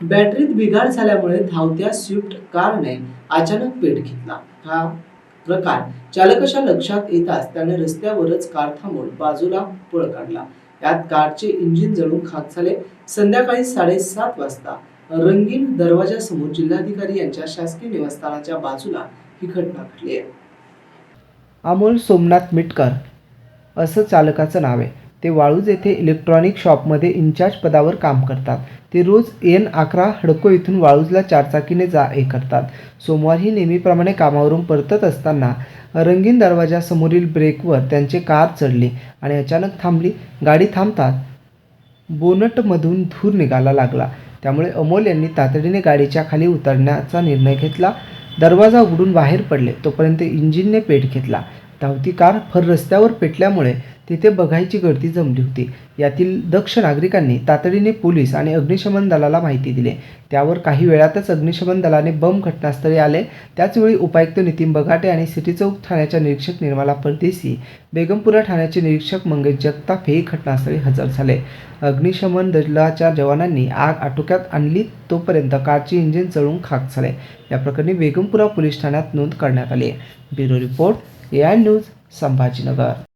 बॅटरीत बिघाड झाल्यामुळे धावत्या स्विफ्ट कारने अचानक पेट घेतला. हा प्रकार चालकाच्या लक्षात येताच त्याने रस्त्यावरच कार थांबवून बाजूला पळ काढला. यात कारचे इंजिन जळून खाक झाले. संध्याकाळी साडेसात वाजता रंगीन दरवाजासमोर जिल्हाधिकारी यांच्या शासकीय निवासस्थानाच्या बाजूला ही घटना घडली आहे. अमोल सोमनाथ मिटकर असं चालकाचं नाव आहे. ते वाळूज येथे इलेक्ट्रॉनिक शॉपमध्ये इन्चार्ज पदावर काम करतात. ते रोज एन अकरा हडको इथून वाळूजला चारचाकीने जा हे करतात. सोमवारही नेहमीप्रमाणे कामावरून परतत असताना रंगीन दरवाजासमोरील ब्रेकवर त्यांचे कार चढली आणि अचानक थांबली. गाडी थांबतात बोनटमधून धूर निघायला लागला. त्यामुळे अमोल यांनी तातडीने गाडीच्या खाली उतरण्याचा निर्णय घेतला. दरवाजा उघडून बाहेर पडले. तोपर्यंत इंजिनने पेट घेतला. धावती कार फर रस्त्यावर पेटल्यामुळे तिथे बघायची गर्दी जमली होती. यातील दक्ष नागरिकांनी तातडीने पोलीस आणि अग्निशमन दलाला माहिती दिली. त्यावर काही वेळातच अग्निशमन दलाने बम घटनास्थळी आले. त्याचवेळी उपायुक्त नितीन बगाटे आणि सिटी चौक ठाण्याच्या निरीक्षक निर्मला परदेशी बेगमपुरा ठाण्याचे निरीक्षक मंगेश जगताप हे घटनास्थळी हजर झाले. अग्निशमन दलाच्या जवानांनी आग आटोक्यात आणली तोपर्यंत कारचे इंजिन जळून खाक झाले. या प्रकरणी बेगमपुरा पोलीस ठाण्यात नोंद करण्यात आली. आहे bureau report A I news Sambhajinagar.